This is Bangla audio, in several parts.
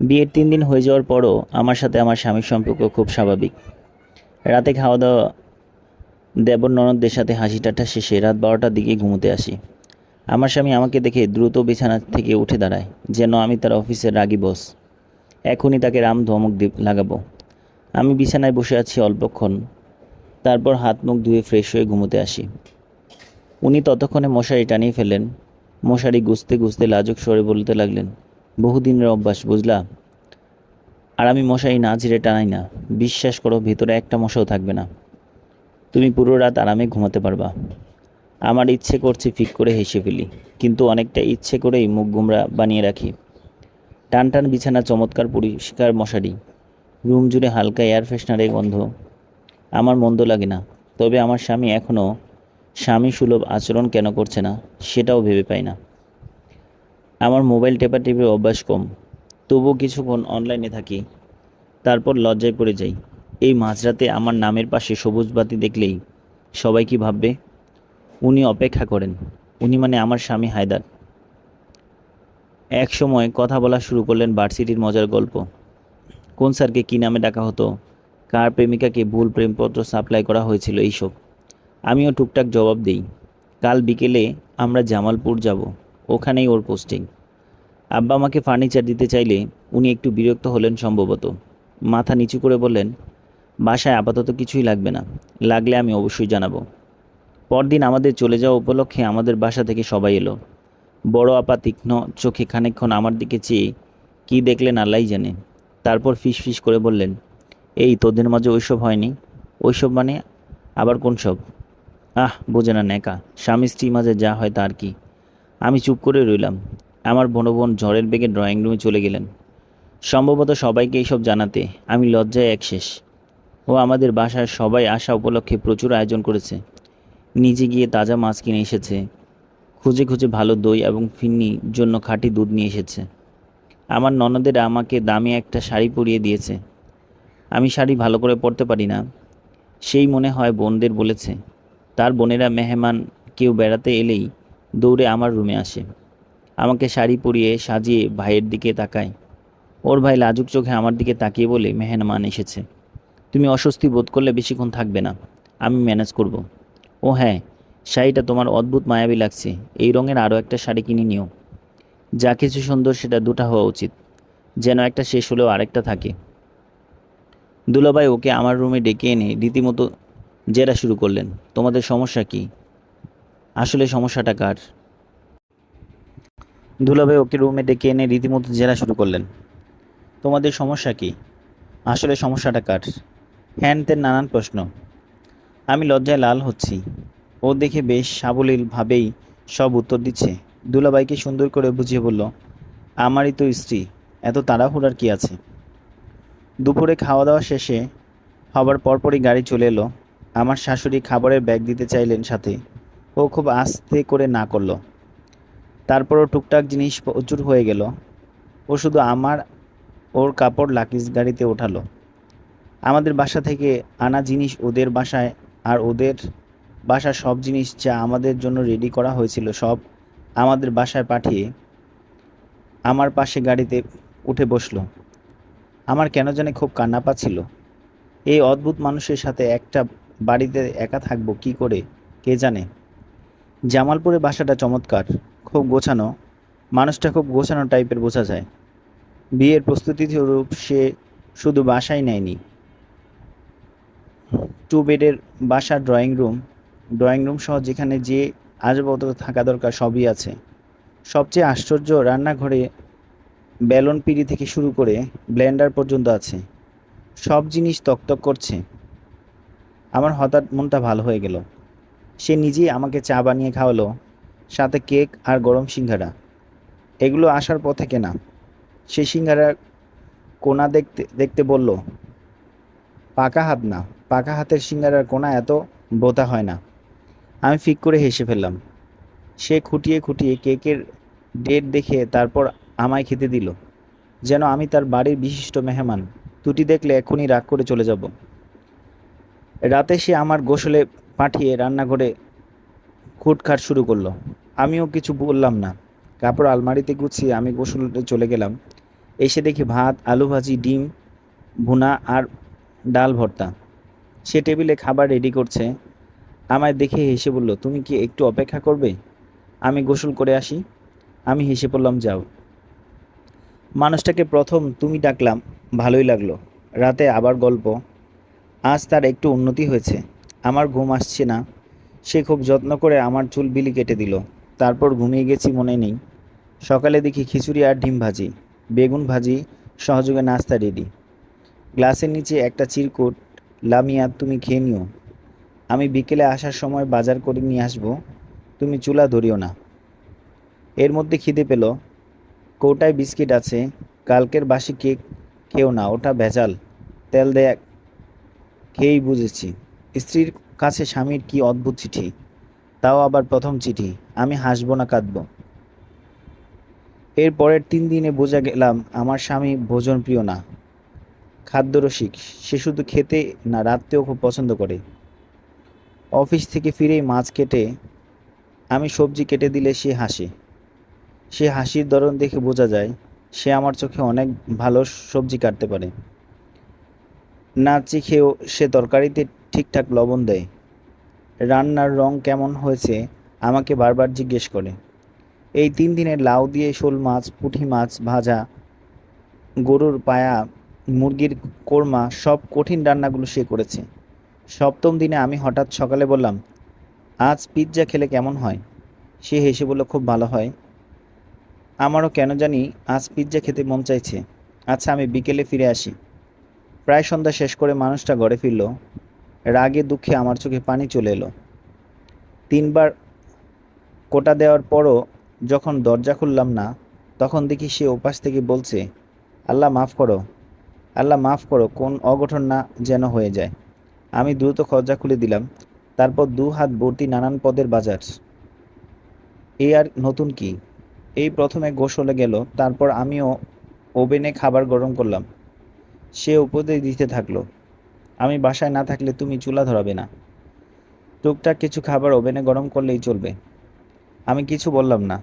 বিয়ের তিন দিন হয়ে যাওয়ার পরও আমার সাথে আমার স্বামীর সম্পর্ক খুব স্বাভাবিক। রাতে খাওয়া দাওয়া দেবর ননদদের সাথে হাসি ঠাট্টা শেষে রাত বারোটার দিকে ঘুমোতে আসি। আমার স্বামী আমাকে দেখে দ্রুত বিছানা থেকে উঠে দাঁড়ায়, যেন আমি তার অফিসের রাগী বস। এখনই তাকে রাম ধমক লাগাবো। আমি বিছানায় বসে আছি অল্পক্ষণ। তারপর হাত মুখ ধুয়ে ফ্রেশ হয়ে ঘুমোতে আসি। উনি ততক্ষণে মশারি টানিয়ে ফেললেন। মশারি গুছতে গুছতে লাজুক স্বরে বলতে লাগলেন বহুদিনের অভ্যাস, বুঝলা? আর আমি মশারি না ঝিরে টানাই না। বিশ্বাস করো, ভেতরে একটা মশাও থাকবে না। তুমি পুরো রাত আরামে ঘুমাতে পারবা। আমার ইচ্ছে করছে ফিক করে হেসে ফেলি, কিন্তু অনেকটা ইচ্ছে করেই মুখ গুমরা বানিয়ে রাখি। টান টান বিছানা, চমৎকার পরিষ্কার মশারি, রুম জুড়ে হালকা এয়ার ফ্রেশনারের গন্ধ। আমার মন্দ লাগে না, তবে আমার স্বামী এখনও স্বামী সুলভ আচরণ কেন করছে না, সেটাও ভেবে পাই না। আমার মোবাইল টেপা টেপে অভ্যাস কম, তবুও কিছুক্ষণ অনলাইনে থাকি, তারপর লজ্জায় পড়ে যাই। এই মাঝরাতে আমার নামের পাশে সবুজ বাতি দেখলেই সবাই কি ভাববে? উনি অপেক্ষা করেন, উনি মানে আমার স্বামী হায়দার। এক সময় কথা বলা শুরু করলেন ভার্সিটির মজার গল্প। কোন স্যারকে কী নামে ডাকা হতো? কার প্রেমিকাকে ভুল প্রেমপত্র সাপ্লাই করা হয়েছিল এইসব? আমিও টুকটাক জবাব দিই, কাল বিকেলে আমরা জামালপুর যাব। ওখানেই ওর পোস্টিং। আব্বা আমাকে ফার্নিচার দিতে চাইলে উনি একটু বিরক্ত হলেন সম্ভবত। মাথা নিচু করে বললেন, বাসায় আপাতত কিছুই লাগবে না, লাগলে আমি অবশ্যই জানাব। পরদিন আমাদের চলে যাওয়া উপলক্ষে আমাদের বাসা থেকে সবাই এলো। বড় আপা তীক্ষ্ণ, চোখে খানিকক্ষণ আমার দিকে চেয়ে, কী দেখলেন আল্লাহ জানে। তারপর ফিস ফিস করে বললেন, এই তোদের মাঝে ওইসব হয়নি? ওইসব মানে? আবার কোন সব আহ, বোঝে না নেকা স্বামী স্ত্রী মাঝে যা হয় তার কি। আমি চুপ করে রইলাম। আমার বোন বোন ঝড়ের বেগে ড্রয়িং রুমে চলে গেলেন। সম্ভবত সবাইকে এইসব জানাতে আমি লজ্জায় এক শেষ। ও আমাদের বাসায় সবাই আসা উপলক্ষে প্রচুর আয়োজন করেছে। নিজে গিয়ে তাজা মাছ কিনে এসেছে। খুঁজে খুঁজে ভালো দই এবং ফিন্নির জন্য খাঁটি দুধ নিয়ে এসেছে। আমার ননদের আমাকে দামি একটা শাড়ি পরিয়ে দিয়েছে। আমি শাড়ি ভালো করে পরতে পারি না। সেই মনে হয় বোনদের বলেছে। তার বোনেরা মেহমান কেউ বেড়াতে এলেই দৌড়ে আমার রুমে আসে। আমাকে শাড়ি পরিয়ে সাজিয়ে ভাইয়ের দিকে তাকায়। ওর ভাই লাজুক চোখে আমার দিকে তাকিয়ে বলে মেহমান এসেছে। তুমি অস্বস্তি বোধ করলে বেশিক্ষণ থাকবে না। আমি ম্যানেজ করব। ও হ্যাঁ শাড়িটা তোমার অদ্ভুত মায়াবী লাগছে। এই রঙের আরও একটা শাড়ি কিনে নিও। যা কিছু সুন্দর সেটা দুটা হওয়া উচিত। যেন একটা শেষ হলেও আরেকটা থাকে। দুলাভাই ওকে আমার রুমে ডেকে এনে রীতিমতো জেরা শুরু করলেন। তোমাদের সমস্যা কি? আসলে সমস্যাটা কার? দুলাভাই ওকে রুমে ডেকে এনে রীতিমতো জেরা শুরু করলেন। তোমাদের সমস্যা কি? আসলে সমস্যাটা কার? হ্যান তেন নানান প্রশ্ন। আমি লজ্জায় লাল হচ্ছি। ও দেখে বেশ সাবলীলভাবেই সব উত্তর দিচ্ছে। দুলাভাইকে সুন্দর করে বুঝিয়ে বলল, আমারই তো স্ত্রী, এত তাড়াহুড়ার কি আছে? দুপুরে খাওয়া দাওয়া শেষে হবার পরপরই গাড়ি চলে এলো। আমার শাশুড়ি খাবারের ব্যাগ দিতে চাইলেন সাথে। ও খুব আস্তে করে না করল। তারপরও টুকটাক জিনিস প্রচুর হয়ে গেল। ও শুধু আমার, ওর কাপড় লাকিজ গাড়িতে ওঠালো। আমাদের বাসা থেকে আনা জিনিস ওদের বাসায় আর ওদের বাসার সব জিনিস যা আমাদের জন্য রেডি করা হয়েছিল সব আমাদের বাসায় পাঠিয়ে আমার পাশে গাড়িতে উঠে বসল। আমার কেন জানি খুব কান্না পাচ্ছিল। এই অদ্ভুত মানুষের সাথে একটা বাড়িতে একা থাকব কি করে, কে জানে? জামালপুরে বাসাটা চমৎকার, খুব গোছানো, মানুষটা খুব গোছানো টাইপের বোঝা যায়। বিয়ের প্রস্তুতি স্বরূপ সে শুধু বাসাই নেয়নি। টু বেডের বাসার ড্রয়িং রুম ড্রয়িং রুম সহ যেখানে যে আসবাবপত্র থাকা দরকার সবই আছে। সবচেয়ে আশ্চর্য রান্নাঘরে ব্যালন পিড়ি থেকে শুরু করে ব্লেন্ডার পর্যন্ত আছে। সব জিনিস তকতক করছে। আমার হঠাৎ মনটা ভালো হয়ে গেল। সে নিজেই আমাকে চা বানিয়ে খাওয়ালো, সাথে কেক আর গরম সিঙ্গারা। এগুলো আসার পথে কেনা। সে সিঙ্গারার কোনা দেখতে দেখতে বলল, পাকা হাত না, পাকা হাতের সিঙ্গারার কোনা এত বোতা হয় না। আমি ফিক করে হেসে ফেললাম। সে খুঁটিয়ে খুঁটিয়ে কেকের ডেট দেখে তারপর আমায় খেতে দিল, যেন আমি তার বাড়ির বিশিষ্ট মেহমান। তুটি দেখলে এখনই রাগ করে চলে যাব। রাতে সে আমার গোসলে পাঠিয়ে রান্নাঘরে খুটখাট শুরু করল। আমিও কিছু বললাম না। কাপড় আলমারিতে গুছিয়ে আমি গোসলে চলে গেলাম। এসে দেখি ভাত, আলু ভাজি, ডিম, ভুনা আর ডাল ভর্তা। সে টেবিলে খাবার রেডি করছে। আমায় দেখে হেসে বলল, তুমি কি একটু অপেক্ষা করবে? আমি গোসল করে আসি। আমি হেসে পড়লাম যাও। মানুষটাকে প্রথম তুমি ডাকলাম, ভালোই লাগল। রাতে আবার গল্প। আজ তার একটু উন্নতি হয়েছে। আমার ঘুম আসছে না। সে খুব যত্ন করে আমার চুল বিলি কেটে দিল। তারপর ঘুমিয়ে গেছি মনে নেই। সকালে দেখি খিচুড়ি আর ডিম ভাজি, বেগুন ভাজি, সহযোগে নাস্তা রেডি গ্লাসের নিচে একটা চিরকুট, লামিয়া, তুমি খেয়ে নিও। আমি বিকেলে আসার সময় বাজার করে নিয়ে আসব, তুমি চুলা ধরিও না। এর মধ্যে খিদে পেল। কৌটায় বিস্কিট আছে, কালকের বাসি কেক, খেও না, ওটা ভেজাল। তেল দেয়া, খেয়েই বুঝেছি। স্ত্রীর কাছে স্বামীর কি অদ্ভুত চিঠি? তাও আবার প্রথম চিঠি, আমি হাসবো না কাঁদবো। এর পরের তিন দিনে বোঝা গেলাম, আমার স্বামী ভোজন প্রিয় না। খাদ্যরসিক, সে শুধু খেতে না রাত্রেও খুব পছন্দ করে। অফিস থেকে ফিরেই মাছ কেটে, আমি সবজি কেটে দিলে সে হাসে। সে হাসির ধরন দেখে বোঝা যায়, সে আমার চোখে অনেক ভালো সবজি কাটতে পারে। না চিখেও সে তরকারিতে ঠিকঠাক লবণ দেয়। রান্নার রং কেমন হয়েছে? আমাকে বারবার জিজ্ঞেস করে। এই তিন দিনে লাউ দিয়ে শোল মাছ, পুঁটি মাছ ভাজা, গরুর পায়া, মুরগির কোরমা, সব কঠিন রান্নাগুলো সে করেছে। সপ্তম দিনে আমি হঠাৎ সকালে বললাম, আজ পিৎজা খেলে কেমন হয়? সে হেসে বলল, খুব ভালো হয়। আমারও কেন জানি আজ পিৎজা খেতে মন চাইছে। আচ্ছা আমি বিকেলে ফিরে আসি। প্রায় সন্ধ্যা শেষ করে মানুষটা ঘরে ফিরল। রাগে দুঃখে আমার চোখে পানি চলে এলো। তিনবার কোটা দেওয়ার পরও যখন দরজা খুললাম না, তখন দেখি সে ওপাশ থেকে বলছে, আল্লাহ মাফ করো। আল্লাহ মাফ করো, কোন অঘটন না যেন হয়ে যায়। আমি দ্রুত খরজা খুলে দিলাম, তারপর দু হাত ভর্তি নানান পদের বাজার। এই আর নতুন কি? এই প্রথমে গোসলে গেল, তারপর আমিও ওভেনে খাবার গরম করলাম। সে উপদেশ দিতে থাকল। আমি বাসায় না থাকলে তুমি চুলা ধরাবে না। টুকটাক কিছু খাবার ওভেনে গরম করলেই চলবে। আমি কিছু বললাম না।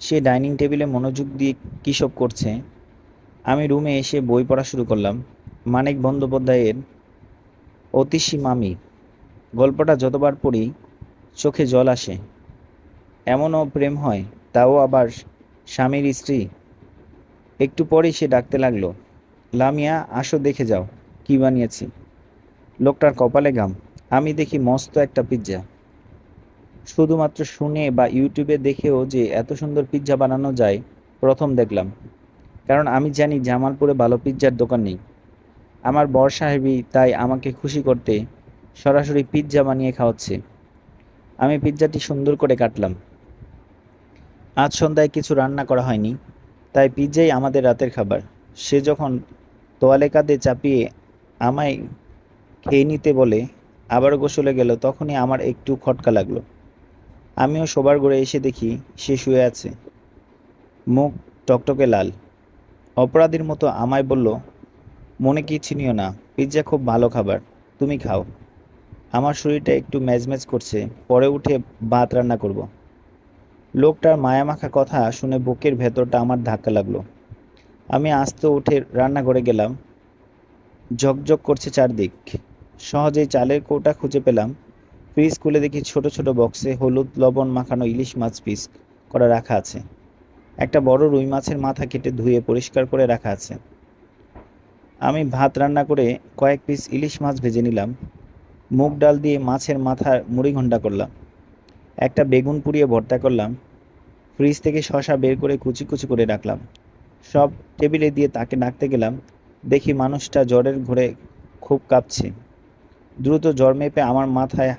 সে ডাইনিং টেবিলে মনোযোগ দিয়ে কী সব করছে? আমি রুমে এসে বই পড়া শুরু করলাম। মানিক বন্দ্যোপাধ্যায়ের অতিশী মামি। গল্পটা যতবার পড়ি, চোখে জল আসে। এমনও প্রেম হয়, তাও আবার স্বামীর স্ত্রী। একটু পরেই সে ডাকতে লাগল, লামিয়া, আসো দেখে যাও, কি বানিয়েছি? লোকটার কপালে গাম আমি দেখি মস্ত একটা পিৎজা শুধুমাত্র শুনে বা ইউটিউবে দেখেও যে এত সুন্দর পিৎজা বানানো যায়, প্রথম দেখলাম। কারণ আমি জানি জামালপুরে ভালো পিৎজার দোকান নেই। আমার বর সাহেবই তাই আমাকে খুশি করতে সরাসরি পিৎজা বানিয়ে খাওয়াচ্ছে। আমি পিৎজাটি সুন্দর করে কাটলাম। আজ সন্ধ্যায় কিছু রান্না করা হয়নি, তাই পিৎজাই আমাদের রাতের খাবার। সে যখন তোয়ালে কাঁধে চাপিয়ে আমায় খেয়ে নিতে বলে আবার গোসলে গেল, তখনই আমার একটু খটকা লাগল। আমিও শোবার ঘরে এসে দেখি সে শুয়ে আছে। মুখ টকটকে লাল। অপরাধীর মতো আমায় বলল, মনে কি ছিনিও না, পিৎজা খুব ভালো খাবার, তুমি খাও। আমার শরীরটা একটু ম্যাজম্যাজ করছে, পরে উঠে ভাত রান্না করব। লোকটার মায়ামাখা কথা শুনে বুকের ভেতরটা আমার ধাক্কা লাগল। আমি আস্ত উঠে রান্নাঘরে গেলাম। ঝকঝক করছে চারদিক। সহজেই চালের কৌটা খুঁজে পেলাম। ফ্রিজ খুলে দেখি ছোট ছোট বক্সে হলুদ, লবণ মাখানো ইলিশ মাছ পিস করা রাখা আছে। একটা বড় রুই মাছের মাথা কেটে ধুয়ে পরিষ্কার করে রাখা আছে। আমি ভাত রান্না করে কয়েক পিস ইলিশ মাছ ভেজে নিলাম। মুগ ডাল দিয়ে মাছের মাথার মুড়ি ঘণ্টা করলাম। একটা বেগুন পুড়িয়ে ভর্তা করলাম। ফ্রিজ থেকে শশা বের করে কুচি কুচি করে রাখলাম। সব টেবিলে দিয়ে তাকে ডাকতে গেলাম। দেখি মানুষটা জ্বরের ঘরে খুব কাঁপছে। দ্রুত জ্বর মেপে আমার মাথায়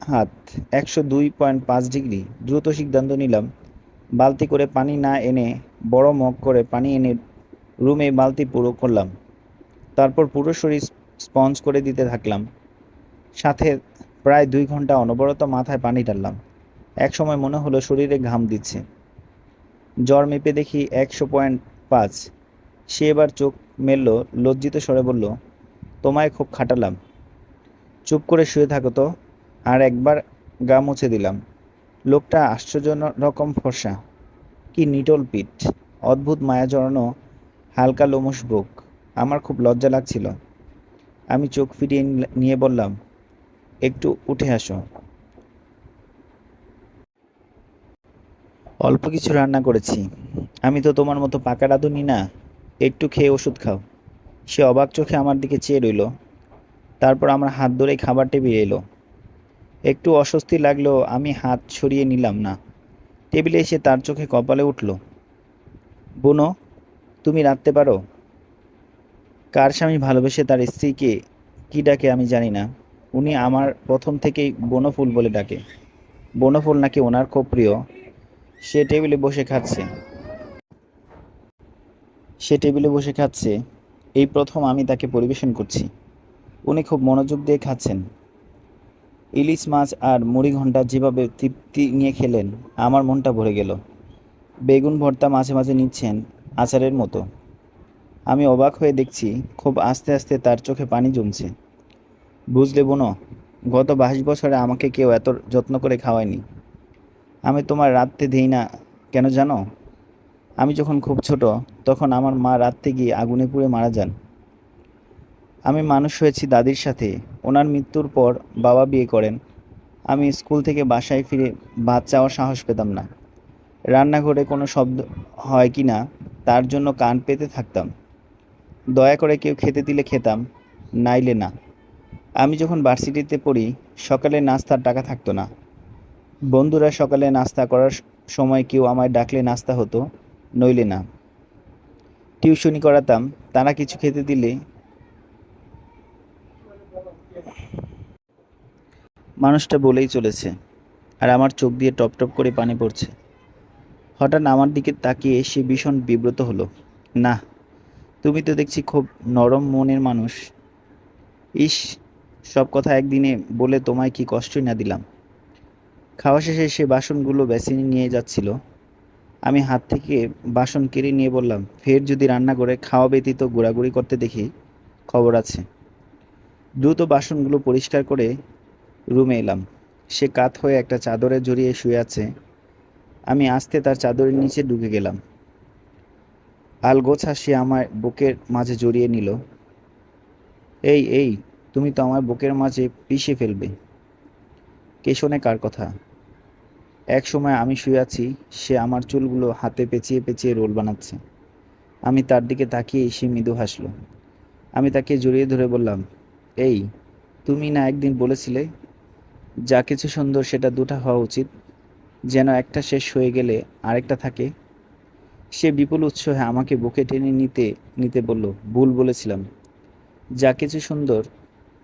হাত, একশো দুই পয়েন্ট পাঁচ ডিগ্রি। দ্রুত সিদ্ধান্ত নিলাম। বালতি করে পানি না এনে বড় মগ করে পানি এনে রুমে বালতি পুরো করলাম। তারপর পুরো শরীর স্পঞ্জ করে দিতে থাকলাম। সাথে প্রায় দুই ঘণ্টা অনবরত মাথায় পানি ঢাললাম। এক সময় মনে হলো শরীরে ঘাম দিচ্ছে। জ্বর মেপে দেখি একশো পয়েন্ট পাঁচ। সে এবার চোখ মেলল, লজ্জিত স্বরে বলল তোমায় খুব খাটালাম। চুপ করে শুয়ে থাকো তো। আর একবার গা মুছে দিলাম। লোকটা আশ্চর্য রকম ফর্সা। কি নিটল পিঠ। অদ্ভুত মায়া জড়ানো হালকা লোমশ বুক। আমার খুব লজ্জা লাগছিল। আমি চোখ ফিরিয়ে নিয়ে বললাম, একটু উঠে আসো। অল্প কিছু রান্না করেছি। আমি তো তোমার মতো পাকা রাঁধুনি না। একটু খেয়ে ওষুধ খাও। সে অবাক চোখে আমার দিকে চেয়ে রইল। তারপর আমার হাত ধরে খাবার টেবিলে এলো। একটু অস্বস্তি লাগল, আমি হাত সরিয়ে নিলাম না। টেবিলে এসে তার চোখে কপালে উঠল। বুনো, তুমি রাঁধতে পারো? কার স্বামী ভালোবেসে তার স্ত্রীকে কী ডাকে আমি জানি না। উনি আমার প্রথম থেকেই বনফুল বলে ডাকে। বনফুল নাকি ওনার খুব প্রিয়। সে টেবিলে বসে খাচ্ছে। সে টেবিলে বসে খাচ্ছে। এই প্রথম আমি তাকে পরিবেশন করছি। উনি খুব মনোযোগ দিয়ে খাচ্ছেন। ইলিশ মাছ আর মুড়ি ঘণ্টা যেভাবে তৃপ্তি নিয়ে খেলেন, আমার মনটা ভরে গেল। বেগুন ভর্তা মাঝে মাঝে নিচ্ছেন আচারের মতো। আমি অবাক হয়ে দেখছি, খুব আস্তে আস্তে তার চোখে পানি জমছে। বুঝলে বোনো, গত বাইশ বছরে আমাকে কেউ এত যত্ন করে খাওয়ায়নি। আমি তোমার রাত্রে দিই না, কেন জানো? আমি যখন খুব ছোট, তখন আমার মা রাত্রে গিয়ে আগুনে পুড়ে মারা যান। আমি মানুষ হয়েছি দাদির সাথে। ওনার মৃত্যুর পর বাবা বিয়ে করেন। আমি স্কুল থেকে বাসায় ফিরে ভাত চাওয়ার সাহস পেতাম না। রান্নাঘরে কোনো শব্দ হয় কি না, তার জন্য কান পেতে থাকতাম। দয়া করে কেউ খেতে দিলে খেতাম, নাইলে না। আমি যখন ভার্সিটিতে পড়ি, সকালে নাস্তার টাকা থাকতো না। বন্ধুরা সকালে নাস্তা করার সময় কেউ আমায় ডাকলে নাস্তা হতো। নইলে না। টিউশনি করাতাম, তারা কিছু খেতে দিলে। মানুষটা বলেই চলেছে, আর আমার চোখ দিয়ে টপ টপ করে পানি পড়ছে। হঠাৎ আমার দিকে তাকিয়ে সে ভীষণ বিব্রত হলো। না, তুমি তো দেখছি খুব নরম মনের মানুষ। ইস, সব কথা একদিনে বলে তোমায় কি কষ্টই না দিলাম। খাওয়া শেষে সে বাসনগুলো বেসিনে নিয়ে যাচ্ছিল। আমি হাত থেকে বাসন কেড়ে নিয়ে বললাম, ফের যদি রান্না করে খাওয়া ব্যতীত ঘোরাঘুরি করতে দেখি খবর আছে। দ্রুত বাসনগুলো পরিষ্কার করে রুমে এলাম। সে কাত হয়ে একটা চাদরে জড়িয়ে শুয়ে আছে। আমি আস্তে তার চাদরের নিচে ঢুকে গেলাম। আলগোছা সে আমার বুকের মাঝে জড়িয়ে নিল। এই এই, তুমি তো আমার বুকের মাঝে পিষে ফেলবে। কে শোনে কার কথা? এক সময় আমি শুয়ে আছি, সে আমার চুলগুলো হাতে পেঁচিয়ে পেঁচিয়ে রোল বানাচ্ছে। আমি তার দিকে তাকিয়ে সে মৃদু হাসলো। আমি তাকে জড়িয়ে ধরে বললাম, এই, তুমি না একদিন বলেছিলে, যা কিছু সুন্দর সেটা দুটা হওয়া উচিত, যেন একটা শেষ হয়ে গেলে আরেকটা থাকে? সে বিপুল উৎসাহে আমাকে বুকে টেনে নিতে নিতে বলল, ভুল বলেছিলাম। যা কিছু সুন্দর,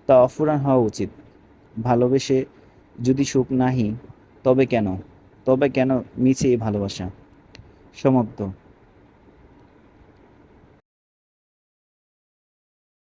তা অফুরান হওয়া উচিত। ভালোবেসে যদি সুখ নাহি, তবে কেন? তবে কেন মিছে এই ভালোবাসা? সমাপ্ত